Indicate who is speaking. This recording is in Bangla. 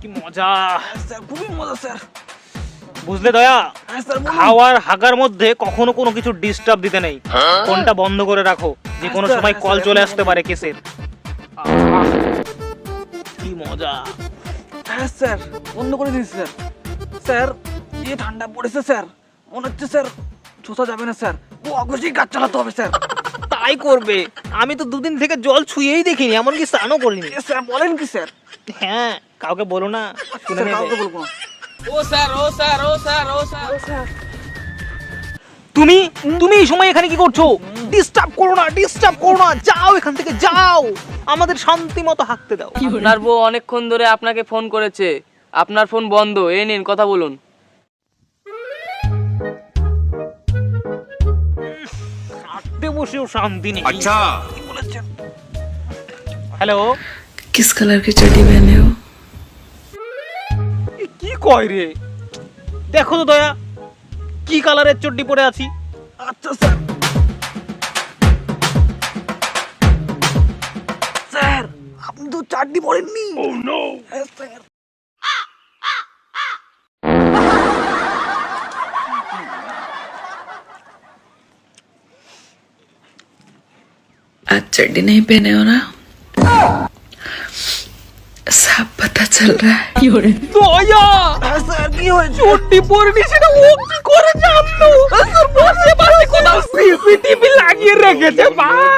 Speaker 1: কি মজা।
Speaker 2: স্যার খুবই মজা স্যার।
Speaker 1: বুঝলে দয়া
Speaker 2: হ্যাঁ স্যার
Speaker 1: খাওয়ার হাগার মধ্যে কখনো কোনো কিছু ডিস্টার্ব দিতে নেই। ফোনটা বন্ধ করে রাখো যে কোনো সময় কল চলে আসতে পারে কেসের। কি মজা।
Speaker 2: হ্যাঁ স্যার বন্ধ করে দিন স্যার। স্যার যে ঠান্ডা পড়েছে স্যার। মনে হচ্ছে স্যার ছোসা যাবে না স্যার। ও অবশ্যই কাজ চালাতে হবে স্যার।
Speaker 1: তাই করবে। আমি তো দুদিন থেকে জল ছুঁয়েই দেখিনি এমনকি স্নানও করিনি।
Speaker 2: স্যার বলেন কি স্যার?
Speaker 1: হ্যাঁ কাউকে বলো না শুনে
Speaker 2: স্যার কাউকে বলব না।
Speaker 3: ও স্যার ও স্যার ও স্যার ও স্যার।
Speaker 1: তুমি তুমি এই সময় এখানে কি করছ? ডিস্টার্ব করো না ডিস্টার্ব করো না যাও এখান থেকে যাও। আমাদের শান্তি মতো হাঁকতে দাও।
Speaker 3: আপনার বউ অনেকক্ষণ ধরে আপনাকে ফোন করেছে। আপনার ফোন বন্ধ এই নিন কথা বলুন।
Speaker 1: বসেও শান্তি নেই।
Speaker 2: আচ্ছা।
Speaker 1: হ্যালো?
Speaker 4: কিস কালার কি চটি পেনে হো
Speaker 1: কি কয় রে? দেখো তো দয়া কি কালারের চটি পরে আছি?
Speaker 2: আচ্ছা স্যার। স্যার আপনি তো চাটনি পরেননি? Oh, ও নো হ্যাঁ, স্যার।
Speaker 4: आज चड्डी नहीं पहने हो ना सब पता चल रहा है
Speaker 1: দয়া
Speaker 2: হ্যাঁ স্যার কি হয়েছে
Speaker 1: চড্ডি পরে নি সেটা ও কি করে জানলো বসে বসে কোথাও সিসিটিভি লাগিয়ে রেখেছে ভাই
Speaker 2: স্যার